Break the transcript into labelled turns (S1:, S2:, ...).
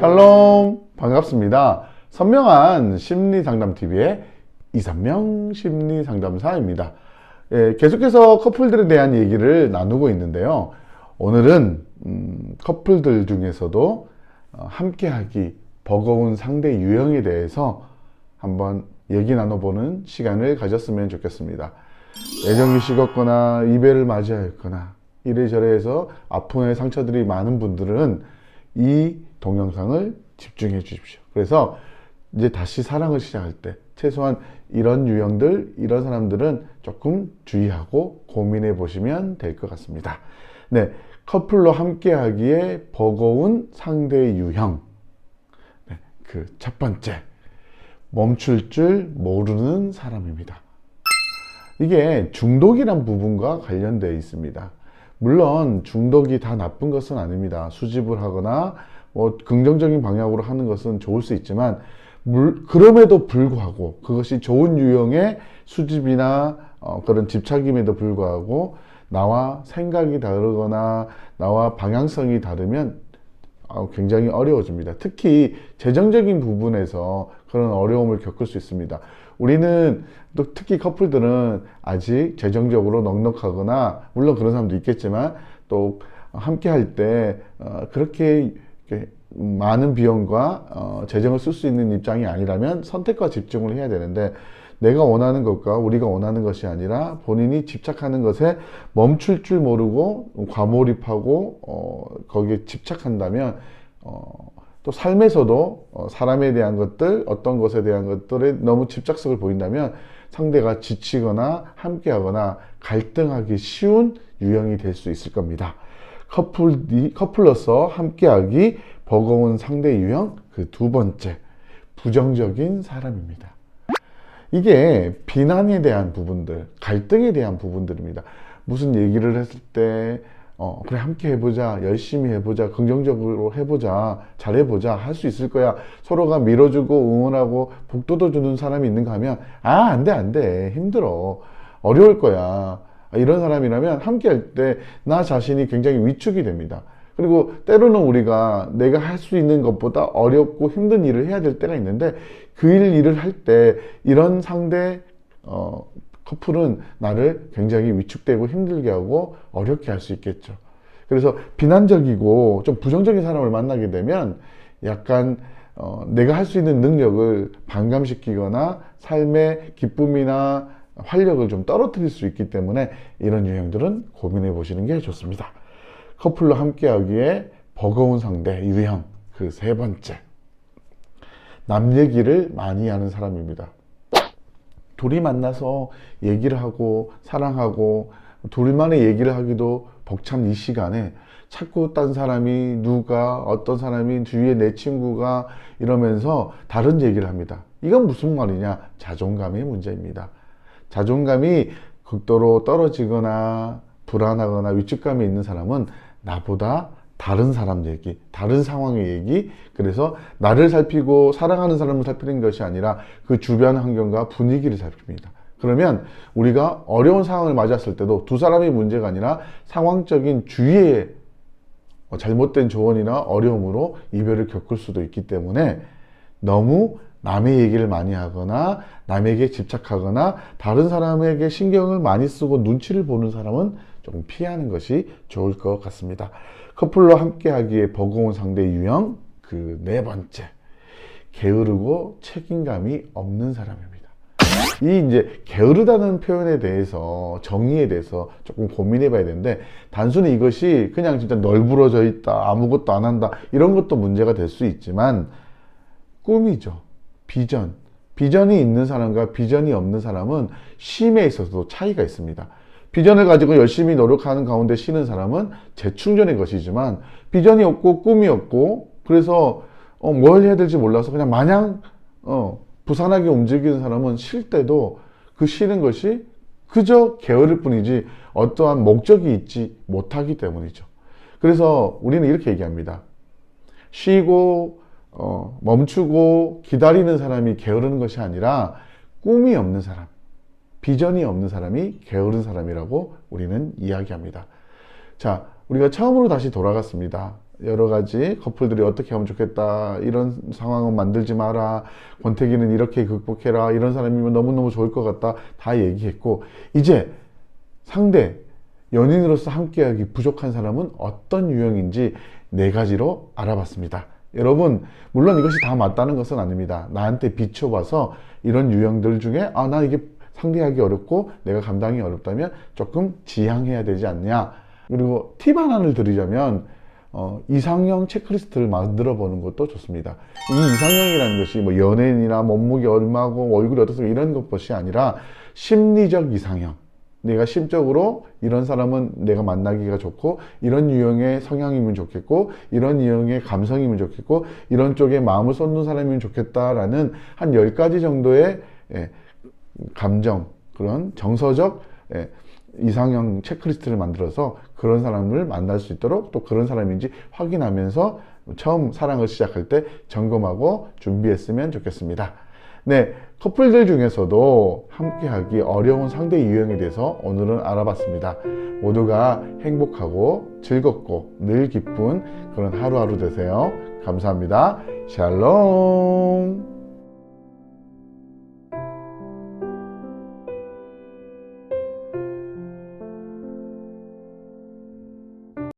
S1: 샬롬 반갑습니다. 선명한 심리상담TV의 이선명 심리상담사입니다. 예, 계속해서 커플들에 대한 얘기를 나누고 있는데요. 오늘은 음, 커플들 중에서도 어, 함께하기 버거운 상대 유형에 대해서 한번 얘기 나눠보는 시간을 가졌으면 좋겠습니다. 애정이 식었거나 이별을 맞이하였거나 이래저래 해서 아픔의 상처들이 많은 분들은 이 동영상을 집중해 주십시오. 그래서 이제 다시 사랑을 시작할 때 최소한 이런 유형들, 이런 사람들은 조금 주의하고 고민해 보시면 될 것 같습니다. 네. 커플로 함께 하기에 버거운 상대 유형. 네, 그 첫 번째. 멈출 줄 모르는 사람입니다. 이게 중독이란 부분과 관련되어 있습니다. 물론 중독이 다 나쁜 것은 아닙니다. 수집을 하거나 뭐 긍정적인 방향으로 하는 것은 좋을 수 있지만 물, 그럼에도 불구하고 그것이 좋은 유형의 수집이나 어, 그런 집착임에도 불구하고 나와 생각이 다르거나 나와 방향성이 다르면 아, 굉장히 어려워집니다. 특히 재정적인 부분에서 그런 어려움을 겪을 수 있습니다. 우리는 또 특히 커플들은 아직 재정적으로 넉넉하거나 물론 그런 사람도 있겠지만 또 함께 할때 어, 그렇게 많은 비용과 어, 재정을 쓸 수 있는 입장이 아니라면 선택과 집중을 해야 되는데 내가 원하는 것과 우리가 원하는 것이 아니라 본인이 집착하는 것에 멈출 줄 모르고 과몰입하고 어, 거기에 집착한다면 어, 또 삶에서도 어, 사람에 대한 것들 어떤 것에 대한 것들에 너무 집착성을 보인다면 상대가 지치거나 함께하거나 갈등하기 쉬운 유형이 될 수 있을 겁니다. 커플이 커플로서 함께하기 버거운 상대 유형 그 두 번째 부정적인 사람입니다. 이게 비난에 대한 부분들, 갈등에 대한 부분들입니다. 무슨 얘기를 했을 때, 어, 그래, 함께 해보자, 열심히 해보자, 긍정적으로 해보자, 잘해보자, 할 수 있을 거야. 서로가 밀어주고 응원하고 복도도 주는 사람이 있는가 하면, 아, 안 돼, 안 돼. 힘들어. 어려울 거야. 이런 사람이라면 함께 할 때 나 자신이 굉장히 위축이 됩니다. 그리고 때로는 우리가 내가 할 수 있는 것보다 어렵고 힘든 일을 해야 될 때가 있는데 그 일, 일을 할 때 이런 상대, 어, 커플은 나를 굉장히 위축되고 힘들게 하고 어렵게 할 수 있겠죠. 그래서 비난적이고 좀 부정적인 사람을 만나게 되면 약간 어, 내가 할 수 있는 능력을 반감시키거나 삶의 기쁨이나 활력을 좀 떨어뜨릴 수 있기 때문에 이런 유형들은 고민해 보시는 게 좋습니다. 커플로 함께 하기에 버거운 상대 유형 그 세 번째 남 얘기를 많이 하는 사람입니다. 둘이 만나서 얘기를 하고 사랑하고 둘만의 얘기를 하기도 벅찬 이 시간에 자꾸 딴 사람이 누가 어떤 사람이 주위에 내 친구가 이러면서 다른 얘기를 합니다. 이건 무슨 말이냐? 자존감의 문제입니다. 자존감이 극도로 떨어지거나 불안하거나 위축감이 있는 사람은 나보다 다른 사람 얘기, 다른 상황의 얘기, 그래서 나를 살피고 사랑하는 사람을 살피는 것이 아니라 그 주변 환경과 분위기를 살핍니다. 그러면 우리가 어려운 상황을 맞았을 때도 두 사람의 문제가 아니라 상황적인 주위의 뭐 잘못된 조언이나 어려움으로 이별을 겪을 수도 있기 때문에 너무 남의 얘기를 많이 하거나 남에게 집착하거나 다른 사람에게 신경을 많이 쓰고 눈치를 보는 사람은 조금 피하는 것이 좋을 것 같습니다. 커플로 함께 하기에 버거운 상대 유형 그 네 번째 게으르고 책임감이 없는 사람입니다. 이 이제 게으르다는 표현에 대해서 정의에 대해서 조금 고민해 봐야 되는데 단순히 이것이 그냥 진짜 널브러져 있다 아무것도 안 한다 이런 것도 문제가 될 수 있지만 꿈이죠 비전 비전이 있는 사람과 비전이 없는 사람은 쉼에 있어서도 차이가 있습니다 비전을 가지고 열심히 노력하는 가운데 쉬는 사람은 재충전의 것이지만 비전이 없고 꿈이 없고 그래서 어, 뭘 해야 될지 몰라서 그냥 마냥 어, 부산하게 움직이는 사람은 쉴 때도 그 쉬는 것이 그저 게으를 뿐이지 어떠한 목적이 있지 못하기 때문이죠. 그래서 우리는 이렇게 얘기합니다. 쉬고 어, 멈추고 기다리는 사람이 게으르는 것이 아니라 꿈이 없는 사람, 비전이 없는 사람이 게으른 사람이라고 우리는 이야기합니다. 자, 우리가 처음으로 다시 돌아갔습니다. 여러 가지 커플들이 어떻게 하면 좋겠다. 이런 상황은 만들지 마라. 권태기는 이렇게 극복해라. 이런 사람이면 너무너무 좋을 것 같다. 다 얘기했고, 이제 상대, 연인으로서 함께하기 부족한 사람은 어떤 유형인지 네 가지로 알아봤습니다. 여러분, 물론 이것이 다 맞다는 것은 아닙니다. 나한테 비춰봐서 이런 유형들 중에, 아, 나 이게 상대하기 어렵고 내가 감당이 어렵다면 조금 지양해야 되지 않냐. 그리고 팁 하나를 드리자면, 어, 이상형 체크리스트를 만들어 보는 것도 좋습니다. 이 이상형이라는 것이 뭐 연예인이나 몸무게 얼마고 얼굴이 어떻고 이런 것것이 아니라 심리적 이상형. 내가 심적으로 이런 사람은 내가 만나기가 좋고 이런 유형의 성향이면 좋겠고 이런 유형의 감성이면 좋겠고 이런 쪽에 마음을 쏟는 사람이면 좋겠다라는 한 10가지 정도의 예, 감정 그런 정서적 예, 이상형 체크리스트를 만들어서 그런 사람을 만날 수 있도록 또 그런 사람인지 확인하면서 처음 사랑을 시작할 때 점검하고 준비했으면 좋겠습니다. 네, 커플들 중에서도 함께하기 어려운 상대 유형에 대해서 오늘은 알아봤습니다. 모두가 행복하고 즐겁고 늘 기쁜 그런 하루하루 되세요. 감사합니다. 샬롬.